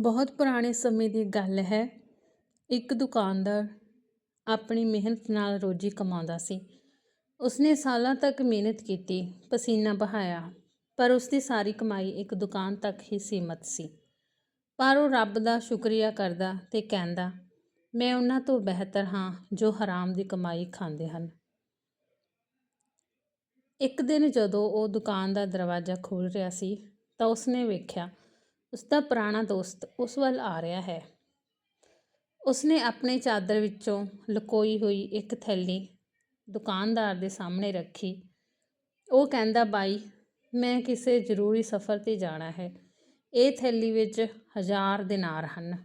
ਬਹੁਤ ਪੁਰਾਣੇ ਸਮੇਂ ਦੀ ਗੱਲ ਹੈ। ਇੱਕ ਦੁਕਾਨਦਾਰ ਆਪਣੀ ਮਿਹਨਤ ਨਾਲ ਰੋਜੀ ਕਮਾਉਂਦਾ ਸੀ। ਉਸਨੇ ਸਾਲਾਂ ਤੱਕ ਮਿਹਨਤ ਕੀਤੀ, ਪਸੀਨਾ ਬਹਾਇਆ ਪਰ ਉਸਦੀ ਸਾਰੀ ਕਮਾਈ ਇੱਕ ਦੁਕਾਨ ਤੱਕ ਹੀ ਸੀਮਤ ਸੀ। ਪਰ ਉਹ ਰੱਬ ਦਾ ਸ਼ੁਕਰੀਆ ਕਰਦਾ ਤੇ ਕਹਿੰਦਾ, ਮੈਂ ਉਹਨਾਂ ਤੋਂ ਬਿਹਤਰ ਹਾਂ ਜੋ ਹਰਾਮ ਦੀ ਕਮਾਈ ਖਾਂਦੇ ਹਨ। ਇੱਕ ਦਿਨ ਜਦੋਂ ਉਹ ਦੁਕਾਨ ਦਾ ਦਰਵਾਜ਼ਾ ਖੋਲ੍ਹ ਰਿਹਾ ਸੀ ਤਾਂ ਉਸਨੇ ਵੇਖਿਆ ਉਸਦਾ ਪੁਰਾਣਾ ਦੋਸਤ ਉਸ ਵੱਲ ਆ ਰਿਹਾ ਹੈ। ਉਸਨੇ ਆਪਣੇ ਚਾਦਰ ਵਿੱਚੋਂ ਲੁਕੋਈ ਹੋਈ ਇੱਕ ਥੈਲੀ ਦੁਕਾਨਦਾਰ ਦੇ ਸਾਹਮਣੇ ਰੱਖੀ। ਉਹ ਕਹਿੰਦਾ, ਬਾਈ, ਮੈਂ ਕਿਸੇ ਜ਼ਰੂਰੀ ਸਫ਼ਰ 'ਤੇ ਜਾਣਾ ਹੈ। ਇਹ ਥੈਲੀ ਵਿੱਚ ਹਜ਼ਾਰ ਦਿਨਾਰ ਹਨ।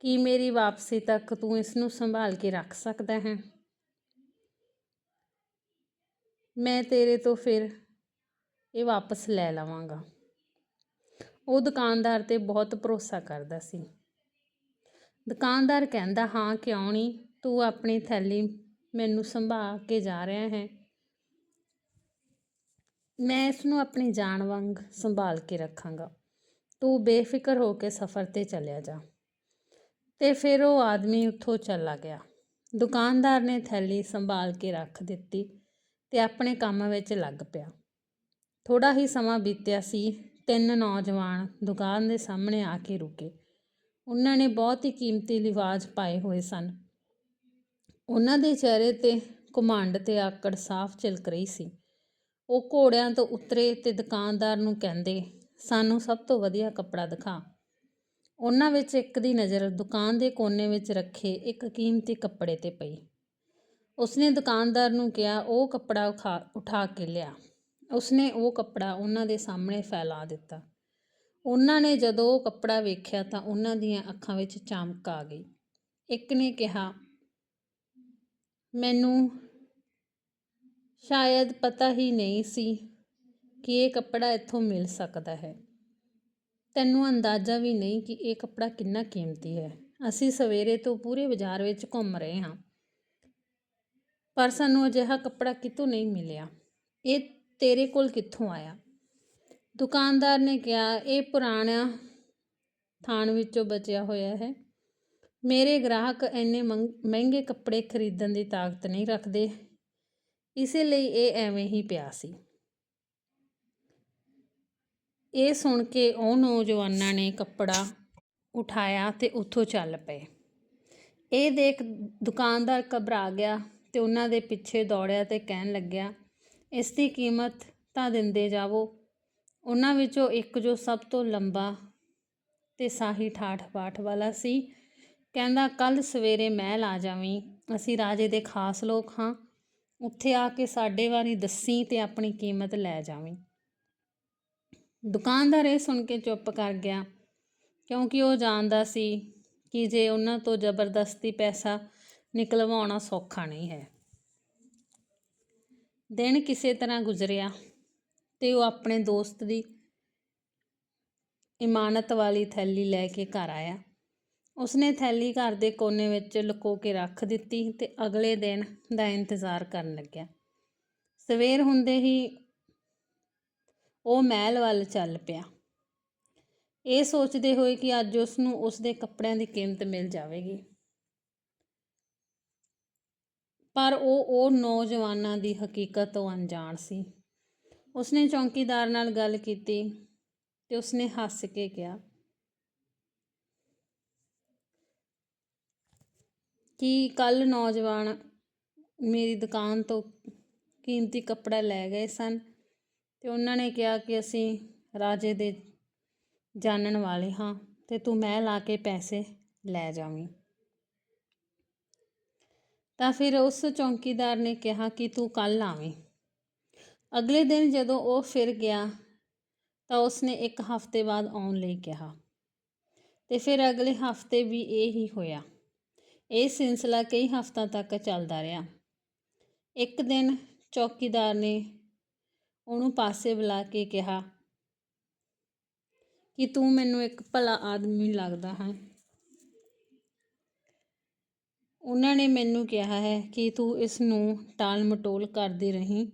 ਕੀ ਮੇਰੀ ਵਾਪਸੀ ਤੱਕ ਤੂੰ ਇਸ ਨੂੰ ਸੰਭਾਲ ਕੇ ਰੱਖ ਸਕਦਾ ਹੈ? ਮੈਂ ਤੇਰੇ ਤੋਂ ਫਿਰ ਇਹ ਵਾਪਸ ਲੈ ਲਵਾਂਗਾ। ਉਹ ਦੁਕਾਨਦਾਰ ਤੇ ਬਹੁਤ ਭਰੋਸਾ ਕਰਦਾ ਸੀ। ਦੁਕਾਨਦਾਰ ਕਹਿੰਦਾ, ਹਾਂ, ਕਿਉਂ ਨਹੀਂ ਤੂੰ ਆਪਣੀ ਥੈਲੀ ਮੈਨੂੰ ਸੰਭਾਲ ਕੇ ਜਾ ਰਿਹਾ ਹੈ। ਮੈਂ ਇਸ ਨੂੰ ਆਪਣੀ ਜਾਨ ਵਾਂਗ ਸੰਭਾਲ ਕੇ ਰੱਖਾਂਗਾ। ਤੂੰ ਬੇਫਿਕਰ ਹੋ ਕੇ ਸਫ਼ਰ ਤੇ ਚੱਲਿਆ ਜਾ। ਤੇ ਫਿਰ ਉਹ ਆਦਮੀ ਉੱਥੋਂ ਚਲਾ ਗਿਆ। ਦੁਕਾਨਦਾਰ ਨੇ ਥੈਲੀ ਸੰਭਾਲ ਕੇ ਰੱਖ ਦਿੱਤੀ ਤੇ ਆਪਣੇ ਕੰਮ ਵਿੱਚ ਲੱਗ ਪਿਆ। ਥੋੜਾ ਹੀ ਸਮਾਂ ਬੀਤਿਆ ਸੀ ਤਿੰਨ ਨੌਜਵਾਨ ਦੁਕਾਨ ਦੇ ਸਾਹਮਣੇ ਆ ਕੇ ਰੁਕੇ। ਉਹਨਾਂ ਨੇ ਬਹੁਤ ਹੀ ਕੀਮਤੀ ਲਿਵਾਜ ਪਾਏ ਹੋਏ ਸਨ। ਉਹਨਾਂ ਦੇ ਚਿਹਰੇ ਤੇ ਘੁਮੰਡ ਤੇ ਆਕੜ ਸਾਫ਼ ਝਲਕ ਰਹੀ ਸੀ। ਉਹ ਘੋੜਿਆਂ ਤੋਂ ਉਤਰੇ ਤੇ ਦੁਕਾਨਦਾਰ ਨੂੰ ਕਹਿੰਦੇ, ਸਾਨੂੰ ਸਭ ਤੋਂ ਵਧੀਆ ਕੱਪੜਾ ਦਿਖਾ। ਉਹਨਾਂ ਵਿੱਚ ਇੱਕ ਦੀ ਨਜ਼ਰ ਦੁਕਾਨ ਦੇ ਕੋਨੇ ਵਿੱਚ ਰੱਖੇ ਇੱਕ ਕੀਮਤੀ ਕੱਪੜੇ ਤੇ ਪਈ। ਉਸਨੇ ਦੁਕਾਨਦਾਰ ਨੂੰ ਕਿਹਾ, ਉਹ ਕੱਪੜਾ ਉਠਾ ਕੇ ਲਿਆ। ਉਸਨੇ ਉਹ ਕੱਪੜਾ ਉਹਨਾਂ ਦੇ ਸਾਹਮਣੇ ਫੈਲਾ ਦਿੱਤਾ। ਉਹਨਾਂ ਨੇ ਜਦੋਂ ਉਹ ਕੱਪੜਾ ਵੇਖਿਆ ਤਾਂ ਉਹਨਾਂ ਦੀਆਂ ਅੱਖਾਂ ਵਿੱਚ ਚਮਕ ਆ ਗਈ। ਇੱਕ ਨੇ ਕਿਹਾ, ਮੈਨੂੰ ਸ਼ਾਇਦ ਪਤਾ ਹੀ ਨਹੀਂ ਸੀ ਕਿ ਇਹ ਕੱਪੜਾ ਇੱਥੋਂ ਮਿਲ ਸਕਦਾ ਹੈ। ਤੈਨੂੰ ਅੰਦਾਜ਼ਾ ਵੀ ਨਹੀਂ ਕਿ ਇਹ ਕੱਪੜਾ ਕਿੰਨਾ ਕੀਮਤੀ ਹੈ। ਅਸੀਂ ਸਵੇਰੇ ਤੋਂ ਪੂਰੇ ਬਾਜ਼ਾਰ ਵਿੱਚ ਘੁੰਮ ਰਹੇ ਹਾਂ, ਪਰ ਸਾਨੂੰ ਅਜਿਹਾ ਕੱਪੜਾ ਕਿਤੋਂ ਨਹੀਂ ਮਿਲਿਆ। ਇਹ ਤੇਰੇ ਕੋਲ ਕਿੱਥੋਂ ਆਇਆ? ਦੁਕਾਨਦਾਰ ਨੇ ਕਿਹਾ, ਇਹ ਪੁਰਾਣਾ ਥਾਣ ਵਿੱਚੋਂ ਬਚਿਆ ਹੋਇਆ ਹੈ। ਮੇਰੇ ਗ੍ਰਾਹਕ ਇੰਨੇ ਮਹਿੰਗੇ ਕੱਪੜੇ ਖਰੀਦਣ ਦੀ ਤਾਕਤ ਨਹੀਂ ਰੱਖਦੇ। ਇਸੇ ਲਈ ਇਹ ਐਵੇਂ ਹੀ ਪਿਆ ਸੀ। ਇਹ ਸੁਣ ਕੇ ਉਹ ਨੌਜਵਾਨਾਂ ਨੇ ਕੱਪੜਾ ਉਠਾਇਆ ਤੇ ਉੱਥੋਂ ਚੱਲ ਪਏ। ਇਹ ਦੇਖ ਦੁਕਾਨਦਾਰ ਘਬਰਾ ਗਿਆ ਤੇ ਉਹਨਾਂ ਦੇ ਪਿੱਛੇ ਦੌੜਿਆ ਤੇ ਕਹਿਣ ਲੱਗਿਆ ਇਸ ਦੀ ਕੀਮਤ ਤਾਂ ਦਿੰਦੇ ਜਾਵੋ। ਉਹਨਾਂ ਵਿੱਚੋਂ ਇੱਕ ਜੋ ਸਭ ਤੋਂ ਲੰਬਾ ਤੇ ਸਾਹੀ ਠਾਠ ਬਾਠ ਵਾਲਾ ਸੀ, ਕਹਿੰਦਾ ਕੱਲ ਸਵੇਰੇ ਮਹਿਲ ਆ ਜਾਵੀਂ। ਅਸੀਂ ਰਾਜੇ ਦੇ ਖਾਸ ਲੋਕ ਹਾਂ। ਉੱਥੇ ਆ ਕੇ ਸਾਡੇ ਵਾਰੀ ਦੱਸੀ ਤੇ ਆਪਣੀ ਕੀਮਤ ਲੈ ਜਾਵੀਂ। ਦੁਕਾਨਦਾਰ ਇਹ ਸੁਣ ਕੇ ਚੁੱਪ ਕਰ ਗਿਆ, ਕਿਉਂਕਿ ਉਹ ਜਾਣਦਾ ਸੀ ਕਿ ਜੇ ਉਹਨਾਂ ਤੋਂ ਜ਼ਬਰਦਸਤੀ ਪੈਸਾ ਨਿਕਲਵਾਉਣਾ ਸੌਖਾ ਨਹੀਂ ਹੈ। ਦਿਨ ਕਿਸੇ ਤਰ੍ਹਾਂ ਗੁਜ਼ਰਿਆ ਤੇ ਉਹ ਆਪਣੇ ਦੋਸਤ ਦੀ ਇਮਾਨਤ ਵਾਲੀ ਥੈਲੀ ਲੈ ਕੇ ਘਰ ਆਇਆ। ਉਸਨੇ ਥੈਲੀ ਘਰ ਦੇ ਕੋਨੇ ਵਿੱਚ ਲੁਕੋ ਕੇ ਰੱਖ ਦਿੱਤੀ ਤੇ ਅਗਲੇ ਦਿਨ ਦਾ ਇੰਤਜ਼ਾਰ ਕਰਨ ਲੱਗਿਆ। ਸਵੇਰ ਹੁੰਦੇ ਹੀ ਉਹ ਮਹਿਲ ਵੱਲ ਚੱਲ ਪਿਆ। ਇਹ ਸੋਚਦੇ ਹੋਏ ਕਿ ਅੱਜ ਉਸ ਨੂੰ ਉਸ ਦੇ ਕੱਪੜਿਆਂ ਦੀ ਕੀਮਤ ਮਿਲ ਜਾਵੇਗੀ। ਪਰ ਉਹ ਉਹ ਨੌਜਵਾਨਾਂ ਦੀ ਹਕੀਕਤ ਤੋਂ ਅਣਜਾਣ ਸੀ। ਉਸਨੇ ਚੌਕੀਦਾਰ ਨਾਲ ਗੱਲ ਕੀਤੀ ਤੇ ਉਸਨੇ ਹੱਸ ਕੇ ਕਿਹਾ, ਕਿ ਕੱਲ ਨੌਜਵਾਨ ਮੇਰੀ ਦੁਕਾਨ ਤੋਂ ਕੀਮਤੀ ਕੱਪੜਾ ਲੈ ਗਏ ਸਨ? ਤੇ ਉਹਨਾਂ ਨੇ ਕਿਹਾ ਕਿ ਅਸੀਂ ਰਾਜੇ ਦੇ ਜਾਣਨ ਵਾਲੇ ਹਾਂ ਤੇ ਤੂੰ ਮੈਂ ਲਾ ਕੇ ਪੈਸੇ ਲੈ ਜਾਵੀਂ। ਤਾਂ ਫਿਰ ਉਸ ਚੌਕੀਦਾਰ ਨੇ ਕਿਹਾ ਕਿ ਤੂੰ ਕੱਲ ਆਵੇਂ। ਅਗਲੇ ਦਿਨ ਜਦੋਂ ਉਹ ਫਿਰ ਗਿਆ, ਤਾਂ ਉਸਨੇ ਇੱਕ ਹਫ਼ਤੇ ਬਾਅਦ ਆਉਣ ਲਈ ਕਿਹਾ। ਤੇ ਫਿਰ ਅਗਲੇ ਹਫ਼ਤੇ ਵੀ ਇਹ ਹੀ ਹੋਇਆ। ਇਹ ਸਿਲਸਿਲਾ ਕਈ ਹਫ਼ਤਾ ਤੱਕ ਚੱਲਦਾ ਰਿਹਾ। ਇੱਕ ਦਿਨ ਚੌਕੀਦਾਰ ਨੇ ਉਹਨੂੰ ਪਾਸੇ ਬੁਲਾ ਕੇ ਕਿਹਾ ਕਿ ਤੂੰ ਮੈਨੂੰ ਇੱਕ ਭਲਾ ਆਦਮੀ ਲੱਗਦਾ ਹੈ। ਉਹਨਾਂ ਨੇ ਮੈਨੂੰ ਕਿਹਾ ਹੈ ਕਿ ਤੂੰ ਇਸ ਨੂੰ ਟਾਲ ਮਟੋਲ ਕਰਦੀ ਰਹੀਂ।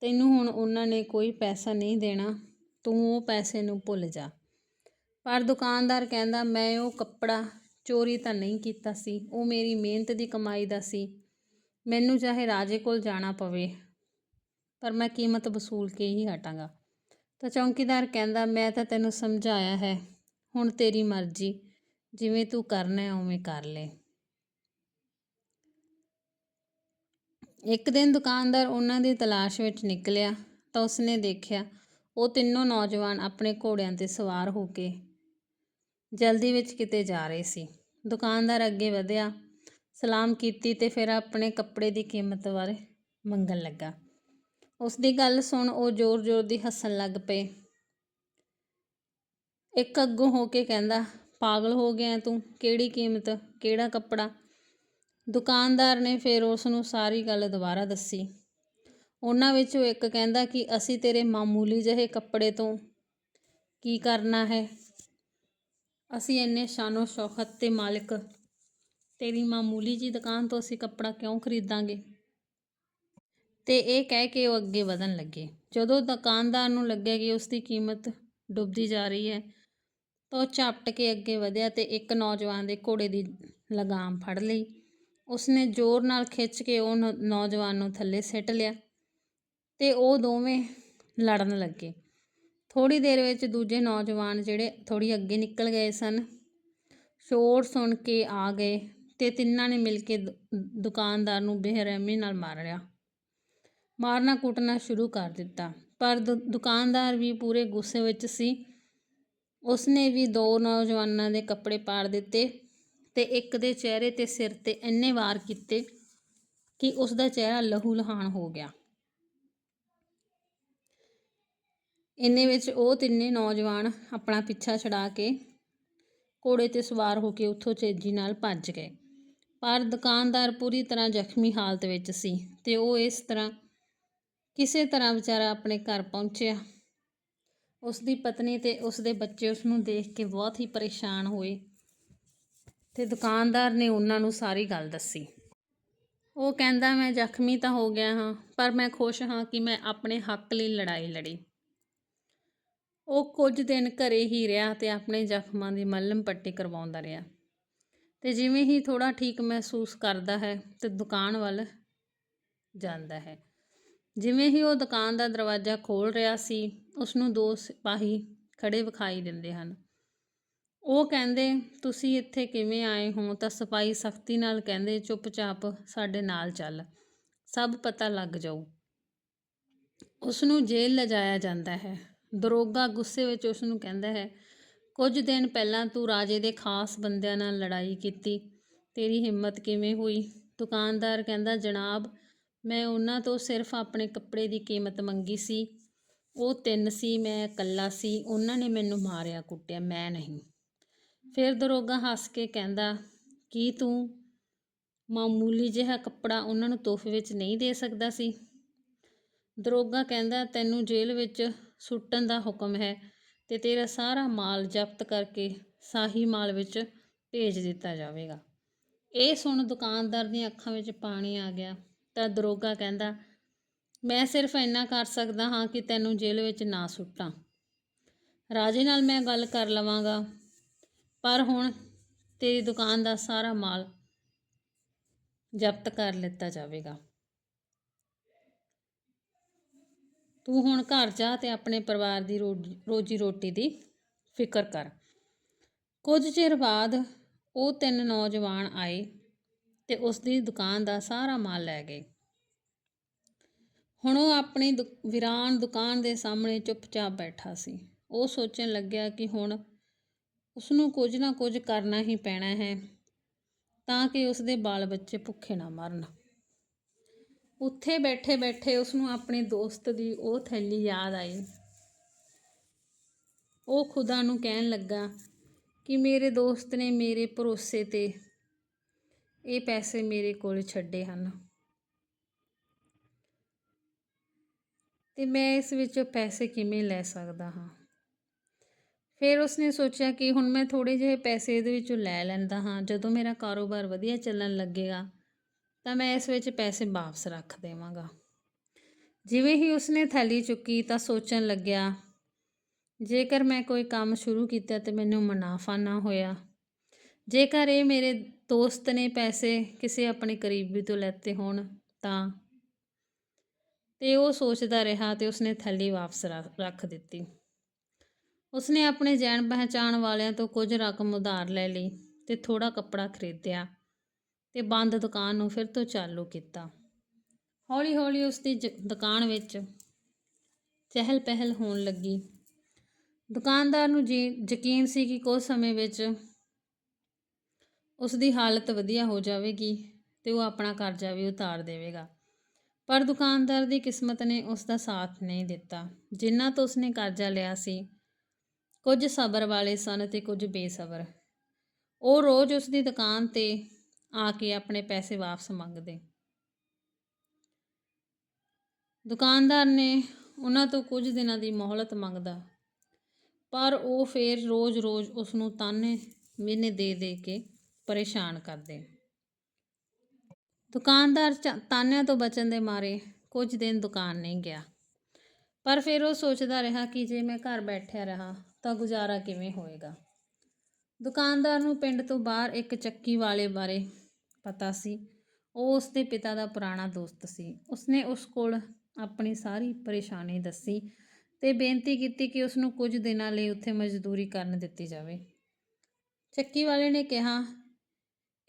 ਤੈਨੂੰ ਹੁਣ ਉਹਨਾਂ ਨੇ ਕੋਈ ਪੈਸਾ ਨਹੀਂ ਦੇਣਾ। ਤੂੰ ਉਹ ਪੈਸੇ ਨੂੰ ਭੁੱਲ ਜਾ। ਪਰ ਦੁਕਾਨਦਾਰ ਕਹਿੰਦਾ, ਮੈਂ ਉਹ ਕੱਪੜਾ ਚੋਰੀ ਤਾਂ ਨਹੀਂ ਕੀਤਾ ਸੀ। ਉਹ ਮੇਰੀ ਮਿਹਨਤ ਦੀ ਕਮਾਈ ਦਾ ਸੀ। ਮੈਨੂੰ ਚਾਹੇ ਰਾਜੇ ਕੋਲ ਜਾਣਾ ਪਵੇ, ਪਰ ਮੈਂ ਕੀਮਤ ਵਸੂਲ ਕੇ ਹੀ ਹਟਾਂਗਾ। ਤਾਂ ਚੌਂਕੀਦਾਰ ਕਹਿੰਦਾ, ਮੈਂ ਤਾਂ ਤੈਨੂੰ ਸਮਝਾਇਆ ਹੈ। ਹੁਣ ਤੇਰੀ ਮਰਜ਼ੀ। ਜਿਵੇਂ ਤੂੰ ਕਰਨਾ ਹੈ, ਉਵੇਂ ਕਰ ਲੈ। ਇੱਕ ਦਿਨ ਦੁਕਾਨਦਾਰ ਉਹਨਾਂ ਦੀ ਤਲਾਸ਼ ਵਿੱਚ ਨਿਕਲਿਆ ਤਾਂ ਉਸਨੇ ਦੇਖਿਆ, ਉਹ ਤਿੰਨੋਂ ਨੌਜਵਾਨ ਆਪਣੇ ਘੋੜਿਆਂ ਤੇ ਸਵਾਰ ਹੋ ਕੇ ਜਲਦੀ ਵਿੱਚ ਕਿਤੇ ਜਾ ਰਹੇ ਸੀ। ਦੁਕਾਨਦਾਰ ਅੱਗੇ ਵਧਿਆ, ਸਲਾਮ ਕੀਤੀ ਤੇ ਫਿਰ ਆਪਣੇ ਕੱਪੜੇ ਦੀ ਕੀਮਤ ਬਾਰੇ ਮੰਗਣ ਲੱਗਾ। ਉਸ ਦੀ ਗੱਲ ਸੁਣ ਉਹ ਜ਼ੋਰ-ਜ਼ੋਰ ਦੀ ਹੱਸਣ ਲੱਗ ਪਏ। ਇੱਕ ਅੱਗੋਂ ਹੋ ਕੇ ਕਹਿੰਦਾ, ਪਾਗਲ ਹੋ ਗਿਆ ਤੂੰ, ਕਿਹੜੀ ਕੀਮਤ, ਕਿਹੜਾ ਕੱਪੜਾ? ਦੁਕਾਨਦਾਰ ਨੇ ਫਿਰ ਉਸ ਨੂੰ ਸਾਰੀ ਗੱਲ ਦੁਬਾਰਾ ਦੱਸੀ। ਉਹਨਾਂ ਵਿੱਚੋਂ ਇੱਕ ਕਹਿੰਦਾ ਕਿ ਅਸੀਂ ਤੇਰੇ ਮਾਮੂਲੀ ਜਿਹੇ ਕੱਪੜੇ ਤੋਂ ਕੀ ਕਰਨਾ ਹੈ? ਅਸੀਂ ਇੰਨੇ ਸ਼ਾਨੋ ਸ਼ੌਕਤ ਤੇ ਮਾਲਕ। ਤੇਰੀ ਮਾਮੂਲੀ ਜੀ ਦੁਕਾਨ ਤੋਂ ਅਸੀਂ ਕੱਪੜਾ ਕਿਉਂ ਖਰੀਦਾਂਗੇ? ਤੇ ਇਹ ਕਹਿ ਕੇ ਉਹ ਅੱਗੇ ਵਧਣ ਲੱਗੇ। ਜਦੋਂ ਦੁਕਾਨਦਾਰ ਨੂੰ ਲੱਗਿਆ ਕਿ ਉਸ ਦੀ ਕੀਮਤ ਡੁੱਬਦੀ ਜਾ ਰਹੀ ਹੈ, ਤਾਂ ਉਹ ਝਪਟ ਕੇ ਅੱਗੇ ਵਧਿਆ ਤੇ ਇੱਕ ਨੌਜਵਾਨ ਦੇ ਘੋੜੇ ਦੀ ਲਗਾਮ ਫੜ ਲਈ। ਉਸਨੇ ਜ਼ੋਰ ਨਾਲ ਖਿੱਚ ਕੇ ਉਹ ਨੌ- ਨੌਜਵਾਨ ਨੂੰ ਥੱਲੇ ਸਿੱਟ ਲਿਆ ਤੇ ਉਹ ਦੋਵੇਂ ਲੜਨ ਲੱਗੇ। ਥੋੜੀ ਦੇਰ ਵਿੱਚ ਦੂਜੇ ਨੌਜਵਾਨ ਜਿਹੜੇ ਥੋੜੀ ਅੱਗੇ ਨਿਕਲ ਗਏ ਸਨ, ਸ਼ੋਰ ਸੁਣ ਕੇ ਆ ਗਏ ਤੇ ਤਿੰਨਾਂ ਨੇ ਮਿਲ ਕੇ ਦੁ- ਦੁਕਾਨਦਾਰ ਨੂੰ ਬੇਰਹਿਮੀ ਨਾਲ ਮਾਰ ਲਿਆ ਮਾਰਨਾ ਕੁੱਟਣਾ ਸ਼ੁਰੂ ਕਰ ਦਿੱਤਾ। ਪਰ ਦੁ- ਦੁਕਾਨਦਾਰ ਵੀ ਪੂਰੇ ਗੁੱਸੇ ਵਿੱਚ ਸੀ। ਉਸਨੇ ਵੀ ਦੋ ਨੌਜਵਾਨਾਂ ਦੇ ਕੱਪੜੇ ਪਾੜ ਦਿੱਤੇ। ਤੇ ਇੱਕ ਦੇ ਚਿਹਰੇ ਤੇ ਸਿਰ ਤੇ ਇੰਨੇ ਵਾਰ ਕੀਤੇ ਕਿ ਉਸ ਦਾ ਚਿਹਰਾ ਲਹੂ ਲਹਾਨ ਹੋ ਗਿਆ। ਇੰਨੇ ਵਿੱਚ ਉਹ ਤਿੰਨੇ ਨੌਜਵਾਨ ਆਪਣਾ ਪਿੱਛਾ ਛਡਾ ਕੇ ਘੋੜੇ ਤੇ ਸਵਾਰ ਹੋ ਕੇ ਉੱਥੋਂ ਤੇਜ਼ੀ ਨਾਲ ਭੱਜ ਗਏ। ਪਰ ਦੁਕਾਨਦਾਰ ਪੂਰੀ ਤਰ੍ਹਾਂ ਜ਼ਖਮੀ ਹਾਲਤ ਵਿੱਚ ਸੀ ਤੇ ਉਹ ਇਸ ਤਰ੍ਹਾਂ ਕਿਸੇ ਤਰ੍ਹਾਂ ਵਿਚਾਰਾ ਆਪਣੇ ਘਰ ਪਹੁੰਚਿਆ। ਉਸ ਦੀ ਪਤਨੀ ਤੇ ਉਸ ਦੇ ਬੱਚੇ ਉਸ ਨੂੰ ਦੇਖ ਕੇ ਬਹੁਤ ਹੀ ਪਰੇਸ਼ਾਨ ਹੋਏ। ਤੇ ਦੁਕਾਨਦਾਰ ਨੇ ਉਹਨਾਂ ਨੂੰ ਸਾਰੀ ਗੱਲ ਦੱਸੀ। ਉਹ ਕਹਿੰਦਾ, ਮੈਂ ਜ਼ਖਮੀ ਤਾਂ ਹੋ ਗਿਆ ਹਾਂ, ਪਰ ਮੈਂ ਖੁਸ਼ ਹਾਂ ਕਿ ਮੈਂ ਆਪਣੇ ਹੱਕ ਲਈ ਲੜਾਈ ਲੜੀ। ਉਹ ਕੁਝ ਦਿਨ ਘਰੇ ਹੀ ਰਿਹਾ ਤੇ ਆਪਣੇ ਜ਼ਖਮਾਂ ਦੀ ਮੱਲਮ ਪੱਟੀ ਕਰਵਾਉਂਦਾ ਰਿਹਾ। ਤੇ ਜਿਵੇਂ ਹੀ ਥੋੜਾ ਠੀਕ ਮਹਿਸੂਸ ਕਰਦਾ ਹੈ ਤੇ ਦੁਕਾਨ ਵੱਲ ਜਾਂਦਾ ਹੈ। ਜਿਵੇਂ ਹੀ ਉਹ ਦੁਕਾਨ ਦਾ ਦਰਵਾਜ਼ਾ ਖੋਲ੍ਹ ਰਿਹਾ ਸੀ ਉਸ ਨੂੰ ਦੋ ਸਿਪਾਹੀ ਖੜੇ ਵਿਖਾਈ ਦਿੰਦੇ ਹਨ। ਉਹ ਕਹਿੰਦੇ, ਤੁਸੀਂ ਇੱਥੇ ਕਿਵੇਂ ਆਏ ਹੋ? ਤਾਂ ਸਿਪਾਹੀ ਸਖਤੀ ਨਾਲ ਕਹਿੰਦੇ, ਚੁੱਪਚਾਪ ਸਾਡੇ ਨਾਲ ਚੱਲ, ਸਭ ਪਤਾ ਲੱਗ ਜਾਊ। ਉਸ ਨੂੰ ਜੇਲ੍ਹ ਲਿਜਾਇਆ ਜਾਂਦਾ ਹੈ। ਦਰੋਗਾ ਗੁੱਸੇ ਵਿੱਚ ਉਸ ਨੂੰ ਕਹਿੰਦਾ ਹੈ, ਕੁਝ ਦਿਨ ਪਹਿਲਾਂ ਤੂੰ ਰਾਜੇ ਦੇ ਖਾਸ ਬੰਦਿਆਂ ਨਾਲ ਲੜਾਈ ਕੀਤੀ, ਤੇਰੀ ਹਿੰਮਤ ਕਿਵੇਂ ਹੋਈ? ਦੁਕਾਨਦਾਰ ਕਹਿੰਦਾ, ਜਨਾਬ, ਮੈਂ ਉਹਨਾਂ ਤੋਂ ਸਿਰਫ ਆਪਣੇ ਕੱਪੜੇ ਦੀ ਕੀਮਤ ਮੰਗੀ ਸੀ। ਉਹ ਤਿੰਨ ਸੀ, ਮੈਂ ਇਕੱਲਾ ਸੀ। ਉਹਨਾਂ ਨੇ ਮੈਨੂੰ ਮਾਰਿਆ, ਕੁੱਟਿਆ, ਮੈਂ ਨਹੀਂ। ਫਿਰ ਦਰੋਗਾ ਹੱਸ ਕੇ ਕਹਿੰਦਾ, ਕੀ ਤੂੰ ਮਾਮੂਲੀ ਜਿਹਾ ਕੱਪੜਾ ਉਹਨਾਂ ਨੂੰ ਤੋਹਫੇ ਵਿੱਚ ਨਹੀਂ ਦੇ ਸਕਦਾ ਸੀ? ਦਰੋਗਾ ਕਹਿੰਦਾ, ਤੈਨੂੰ ਜੇਲ੍ਹ ਵਿੱਚ ਸੁੱਟਣ ਦਾ ਹੁਕਮ ਹੈ ਤੇ ਤੇਰਾ ਸਾਰਾ ਮਾਲ ਜ਼ਬਤ ਕਰਕੇ ਸਾਹੀ ਮਾਲ ਵਿੱਚ ਭੇਜ ਦਿੱਤਾ ਜਾਵੇਗਾ। ਇਹ ਸੁਣ ਦੁਕਾਨਦਾਰ ਦੀਆਂ ਅੱਖਾਂ ਵਿੱਚ ਪਾਣੀ ਆ ਗਿਆ। ਤਾਂ ਦਰੋਗਾ ਕਹਿੰਦਾ, ਮੈਂ ਸਿਰਫ ਇੰਨਾ ਕਰ ਸਕਦਾ ਹਾਂ ਕਿ ਤੈਨੂੰ ਜੇਲ੍ਹ ਵਿੱਚ ਨਾ ਸੁੱਟਾਂ। ਰਾਜੇ ਨਾਲ ਮੈਂ ਗੱਲ ਕਰ ਲਵਾਂਗਾ। ਪਰ ਹੁਣ ਤੇਰੀ ਦੁਕਾਨ ਦਾ ਸਾਰਾ ਮਾਲ ਜ਼ਬਤ ਕਰ ਲਿੱਤਾ ਜਾਵੇਗਾ। ਤੂੰ ਹੁਣ ਘਰ ਜਾ ਤੇ ਆਪਣੇ ਪਰਿਵਾਰ ਦੀ ਰੋਜੀ ਰੋਜੀ ਰੋਟੀ ਦੀ ਫਿਕਰ ਕਰ। ਕੁਝ ਚਿਰ ਬਾਅਦ ਉਹ ਤਿੰਨ ਨੌਜਵਾਨ ਆਏ ਤੇ ਉਸ ਦੀ ਦੁਕਾਨ ਦਾ ਸਾਰਾ ਮਾਲ ਲੈ ਗਏ। ਹੁਣ ਉਹ ਆਪਣੀ ਦੁ- ਵੀਰਾਨ ਦੁਕਾਨ ਦੇ ਸਾਹਮਣੇ ਚੁੱਪਚਾਪ ਬੈਠਾ ਸੀ। ਉਹ ਸੋਚਣ ਲੱਗਿਆ ਕਿ ਹੁਣ ਉਸ ਨੂੰ ਕੁਝ ਨਾ ਕੁਝ ਕਰਨਾ ਹੀ ਪੈਣਾ ਹੈ ਤਾਂ ਕਿ ਉਸ ਦੇ ਬਾਲ ਬੱਚੇ ਭੁੱਖੇ ਨਾ ਮਰਨ। ਉੱਥੇ ਬੈਠੇ ਬੈਠੇ ਉਸ ਨੂੰ ਆਪਣੇ ਦੋਸਤ ਦੀ ਉਹ ਥੈਲੀ ਯਾਦ ਆਈ। ਉਹ ਖੁਦਾ ਨੂੰ ਕਹਿਣ ਲੱਗਾ ਕਿ ਮੇਰੇ ਦੋਸਤ ਨੇ ਮੇਰੇ ਭਰੋਸੇ ਤੇ ਇਹ ਪੈਸੇ ਮੇਰੇ ਕੋਲ ਛੱਡੇ ਹਨ। ਤੇ ਮੈਂ ਇਸ ਵਿੱਚੋਂ ਪੈਸੇ ਕਿਵੇਂ ਲੈ ਸਕਦਾ ਹਾਂ? ਫਿਰ ਉਸਨੇ ਸੋਚਿਆ ਕਿ ਹੁਣ ਮੈਂ ਥੋੜੇ ਜਿਹੇ ਪੈਸੇ ਇਹਦੇ ਵਿੱਚੋਂ ਲੈ ਲੈਂਦਾ ਹਾਂ, ਜਦੋਂ ਮੇਰਾ ਕਾਰੋਬਾਰ ਵਧੀਆ ਚੱਲਣ ਲੱਗੇਗਾ, ਤਾਂ ਮੈਂ ਇਸ ਵਿੱਚ ਪੈਸੇ ਵਾਪਸ ਰੱਖ ਦੇਵਾਂਗਾ। ਜਿਵੇਂ ਹੀ ਉਸਨੇ ਥੈਲੀ ਚੁੱਕੀ ਤਾਂ ਸੋਚਣ ਲੱਗਿਆ, ਜੇਕਰ ਮੈਂ ਕੋਈ ਕੰਮ ਸ਼ੁਰੂ ਕੀਤਾ ਤੇ ਮੈਨੂੰ ਮੁਨਾਫਾ ਨਾ ਹੋਇਆ, ਜੇਕਰ ਇਹ ਮੇਰੇ ਦੋਸਤ ਨੇ ਪੈਸੇ ਕਿਸੇ ਆਪਣੇ ਕਰੀਬੀ ਤੋਂ ਲੈਤੇ ਹੋਣ ਤਾਂ, ਤੇ ਉਹ ਸੋਚਦਾ ਰਿਹਾ ਤੇ ਉਸਨੇ ਥੈਲੀ ਵਾਪਸ ਰ- ਰੱਖ ਦਿੱਤੀ। ਉਸਨੇ ਆਪਣੇ ਜਾਣ ਪਹਿਚਾਣ ਵਾਲਿਆਂ ਤੋਂ ਕੁਝ ਰਕਮ ਉਧਾਰ ਲੈ ਲਈ ਤੇ ਥੋੜਾ ਕੱਪੜਾ ਖਰੀਦਿਆ ਤੇ ਬੰਦ ਦੁਕਾਨ ਨੂੰ ਫਿਰ ਤੋਂ ਚਾਲੂ ਕੀਤਾ। ਹੌਲੀ ਹੌਲੀ ਉਸਦੀ ਜ- ਦੁਕਾਨ ਵਿੱਚ ਚਹਿਲ ਪਹਿਲ ਹੋਣ ਲੱਗੀ। ਦੁਕਾਨਦਾਰ ਨੂੰ ਜੀ, ਯਕੀਨ ਸੀ ਕਿ ਕੁਝ ਸਮੇਂ ਵਿੱਚ ਉਸ ਦੀ ਹਾਲਤ ਵਧੀਆ ਹੋ ਜਾਵੇਗੀ ਤੇ ਉਹ ਆਪਣਾ ਕਰਜ਼ਾ ਵੀ ਉਤਾਰ ਦੇਵੇਗਾ। ਪਰ ਦੁਕਾਨਦਾਰ ਦੀ ਕਿਸਮਤ ਨੇ ਉਸ ਦਾ ਸਾਥ ਨਹੀਂ ਦਿੱਤਾ। ਜਿਨ੍ਹਾਂ ਤੋਂ ਉਸਨੇ ਕਰਜ਼ਾ ਲਿਆ ਸੀ ਕੁਝ ਸਬਰ ਵਾਲੇ ਸਨ ਤੇ ਕੁਝ ਬੇਸਬਰ। ਉਹ ਰੋਜ਼ ਉਸ ਦੀ ਦੁਕਾਨ ਤੇ ਆ ਕੇ ਆਪਣੇ ਪੈਸੇ ਵਾਪਸ ਮੰਗਦੇ। ਦੁਕਾਨਦਾਰ ਨੇ ਉਹਨਾਂ ਤੋਂ ਕੁਝ ਦਿਨਾਂ ਦੀ ਮੋਹਲਤ ਮੰਗਦਾ, ਪਰ ਉਹ ਫੇਰ ਰੋਜ਼-ਰੋਜ਼ ਉਸ ਨੂੰ ਤਾਨੇ ਮਿਹਨੇ ਦੇ ਦੇ ਕੇ ਪਰੇਸ਼ਾਨ ਕਰਦੇ। ਦੁਕਾਨਦਾਰ ਚ- ਤਾਨਿਆਂ ਤੋਂ ਬਚਣ ਦੇ ਮਾਰੇ ਕੁਝ ਦਿਨ ਦੁਕਾਨ ਨਹੀਂ ਗਿਆ। ਪਰ ਫਿਰ ਉਹ ਸੋਚਦਾ ਰਿਹਾ ਕਿ ਜੇ ਮੈਂ ਘਰ ਬੈਠਿਆ ਰਹਾ ਤਾਂ ਗੁਜ਼ਾਰਾ ਕਿਵੇਂ ਹੋਏਗਾ। ਦੁਕਾਨਦਾਰ ਨੂੰ ਪਿੰਡ ਤੋਂ ਬਾਹਰ ਇੱਕ ਚੱਕੀ ਵਾਲੇ ਬਾਰੇ ਪਤਾ ਸੀ। ਉਹ ਉਸਦੇ ਪਿਤਾ ਦਾ ਪੁਰਾਣਾ ਦੋਸਤ ਸੀ। ਉਸਨੇ ਉਸ ਕੋਲ ਆਪਣੀ ਸਾਰੀ ਪਰੇਸ਼ਾਨੀ ਦੱਸੀ ਤੇ ਬੇਨਤੀ ਕੀਤੀ ਕਿ ਉਸ ਨੂੰ ਕੁਝ ਦਿਨਾਂ ਲਈ ਉੱਥੇ ਮਜ਼ਦੂਰੀ ਕਰਨ ਦਿੱਤੀ ਜਾਵੇ। ਚੱਕੀ ਵਾਲੇ ਨੇ ਕਿਹਾ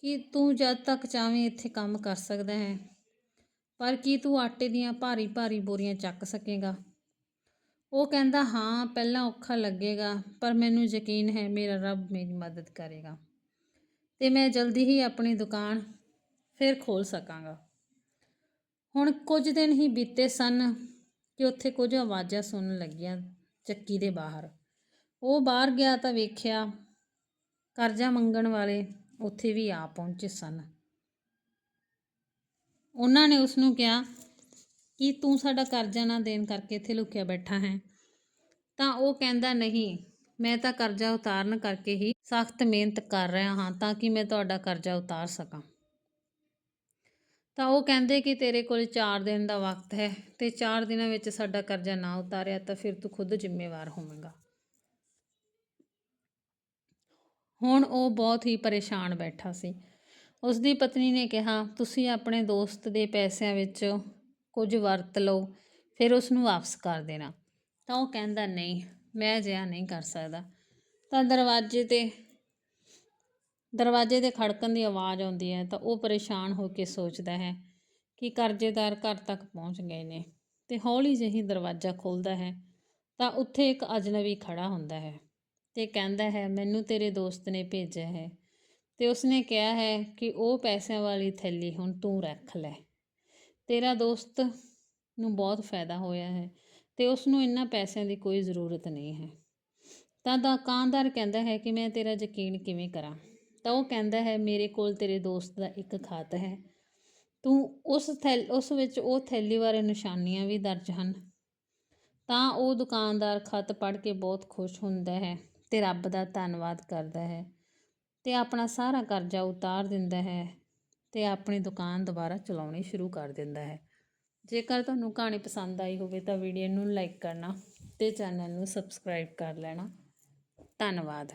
ਕਿ ਤੂੰ ਜਦ ਤੱਕ ਚਾਵੇਂ ਇੱਥੇ ਕੰਮ ਕਰ ਸਕਦਾ ਹੈ, ਪਰ ਕੀ ਤੂੰ ਆਟੇ ਦੀਆਂ ਭਾਰੀ ਭਾਰੀ ਬੋਰੀਆਂ ਚੱਕ ਸਕੇਗਾ? ਉਹ ਕਹਿੰਦਾ, ਹਾਂ, ਪਹਿਲਾਂ ਔਖਾ ਲੱਗੇਗਾ, ਪਰ ਮੈਨੂੰ ਯਕੀਨ ਹੈ ਮੇਰਾ ਰੱਬ ਮੇਰੀ ਮਦਦ ਕਰੇਗਾ ਤੇ ਮੈਂ ਜਲਦੀ ਹੀ ਆਪਣੀ ਦੁਕਾਨ ਫਿਰ ਖੋਲ ਸਕਾਂਗਾ। ਹੁਣ ਕੁਝ ਦਿਨ ਹੀ ਬੀਤੇ ਸਨ ਕਿ ਉੱਥੇ ਕੁਝ ਆਵਾਜ਼ਾਂ ਸੁਣਨ ਲੱਗੀਆਂ ਚੱਕੀ ਦੇ ਬਾਹਰ। ਉਹ ਬਾਹਰ ਗਿਆ ਤਾਂ ਵੇਖਿਆ ਕਰਜ਼ਾ ਮੰਗਣ ਵਾਲੇ ਉੱਥੇ ਵੀ ਆ ਪਹੁੰਚੇ ਸਨ। ਉਹਨਾਂ ਨੇ ਉਸ ਨੂੰ ਕਿਹਾ ਕਿ ਤੂੰ ਸਾਡਾ ਕਰਜ਼ਾ ਨਾ ਦੇਣ ਕਰਕੇ ਇੱਥੇ ਲੁਕਿਆ ਬੈਠਾ ਹੈ? ਤਾਂ ਉਹ ਕਹਿੰਦਾ, ਨਹੀਂ, ਮੈਂ ਤਾਂ ਕਰਜ਼ਾ ਉਤਾਰਨ ਕਰਕੇ ਹੀ ਸਖਤ ਮਿਹਨਤ ਕਰ ਰਿਹਾ ਹਾਂ ਤਾਂ ਕਿ ਮੈਂ ਤੁਹਾਡਾ ਕਰਜ਼ਾ ਉਤਾਰ ਸਕਾਂ। ਤਾਂ ਉਹ ਕਹਿੰਦੇ ਕਿ ਤੇਰੇ ਕੋਲ 4 ਦਿਨ ਦਾ ਵਕਤ ਹੈ ਤੇ 4 ਦਿਨਾਂ ਵਿੱਚ ਸਾਡਾ ਕਰਜ਼ਾ ਨਾ ਉਤਾਰਿਆ ਤਾਂ ਫਿਰ ਤੂੰ ਖੁਦ ਜ਼ਿੰਮੇਵਾਰ ਹੋਵੇਂਗਾ। ਹੁਣ ਉਹ ਬਹੁਤ ਹੀ ਪਰੇਸ਼ਾਨ ਬੈਠਾ ਸੀ। ਉਸ ਦੀ ਪਤਨੀ ਨੇ ਕਿਹਾ, ਤੁਸੀਂ ਆਪਣੇ ਦੋਸਤ ਦੇ ਪੈਸਿਆਂ ਵਿੱਚ ਕੁਝ ਵਰਤ ਲਓ, ਫਿਰ ਉਸ ਨੂੰ ਵਾਪਸ ਕਰ ਦੇਣਾ। ਤਾਂ ਉਹ ਕਹਿੰਦਾ, ਨਹੀਂ, ਮੈਂ ਅਜਿਹਾ ਨਹੀਂ ਕਰ ਸਕਦਾ। ਤਾਂ ਦਰਵਾਜ਼ੇ ਤੇ, ਦਰਵਾਜ਼ੇ ਦੇ ਖੜਕਣ ਦੀ ਆਵਾਜ਼ ਆਉਂਦੀ ਹੈ ਤਾਂ ਉਹ ਪਰੇਸ਼ਾਨ ਹੋ ਕੇ ਸੋਚਦਾ ਹੈ ਕਿ ਕਰਜ਼ੇਦਾਰ ਘਰ ਤੱਕ ਪਹੁੰਚ ਗਏ ਨੇ ਤੇ ਹੌਲੀ ਜਿਹੀ ਦਰਵਾਜ਼ਾ ਖੁੱਲਦਾ ਹੈ ਤਾਂ ਉੱਥੇ ਇੱਕ ਅਜਨਬੀ ਖੜਾ ਹੁੰਦਾ ਹੈ ਤੇ ਕਹਿੰਦਾ ਹੈ, ਮੈਨੂੰ ਤੇਰੇ ਦੋਸਤ ਨੇ ਭੇਜਿਆ ਹੈ ਤੇ ਉਸਨੇ ਕਿਹਾ ਹੈ ਕਿ ਉਹ ਪੈਸਿਆਂ ਵਾਲੀ ਥੈਲੀ ਹੁਣ ਤੂੰ ਰੱਖ ਲੈ। ਤੇਰਾ ਦੋਸਤ ਨੂੰ ਬਹੁਤ ਫਾਇਦਾ ਹੋਇਆ ਹੈ ਤੇ ਉਸ ਨੂੰ ਇੰਨਾ ਪੈਸਿਆਂ ਦੀ ਕੋਈ ਜ਼ਰੂਰਤ ਨਹੀਂ ਹੈ। ਤਾਂ ਦੁਕਾਨਦਾਰ ਕਹਿੰਦਾ ਹੈ ਕਿ ਮੈਂ ਤੇਰਾ ਯਕੀਨ ਕਿਵੇਂ ਕਰਾਂ? ਤਾਂ ਉਹ ਕਹਿੰਦਾ ਹੈ, ਮੇਰੇ ਕੋਲ ਤੇਰੇ ਦੋਸਤ ਦਾ ਇੱਕ ਖਤ ਹੈ। ਤੂੰ ਉਸ ਥੈਲ, ਉਸ ਵਿੱਚ ਉਹ ਥੈਲੀ ਬਾਰੇ ਨਿਸ਼ਾਨੀਆਂ ਵੀ ਦਰਜ ਹਨ। ਤਾਂ ਉਹ ਦੁਕਾਨਦਾਰ ਖਤ ਪੜ੍ਹ ਕੇ ਬਹੁਤ ਖੁਸ਼ ਹੁੰਦਾ ਹੈ ਤੇ ਰੱਬ ਦਾ ਧੰਨਵਾਦ ਕਰਦਾ ਹੈ ਤੇ ਆਪਣਾ ਸਾਰਾ ਕਰਜ਼ਾ ਉਤਾਰ ਦਿੰਦਾ ਹੈ। ਤੇ ਆਪਣੀ ਦੁਕਾਨ ਦੁਬਾਰਾ ਚਲਾਉਣੀ ਸ਼ੁਰੂ ਕਰ ਦਿੰਦਾ ਹੈ। ਜੇਕਰ ਤੁਹਾਨੂੰ ਕਹਾਣੀ ਪਸੰਦ ਆਈ ਹੋਵੇ ਤਾਂ ਵੀਡੀਓ ਨੂੰ ਲਾਈਕ ਕਰਨਾ ਤੇ ਚੈਨਲ ਨੂੰ ਸਬਸਕ੍ਰਾਈਬ ਕਰ ਲੈਣਾ। ਧੰਨਵਾਦ।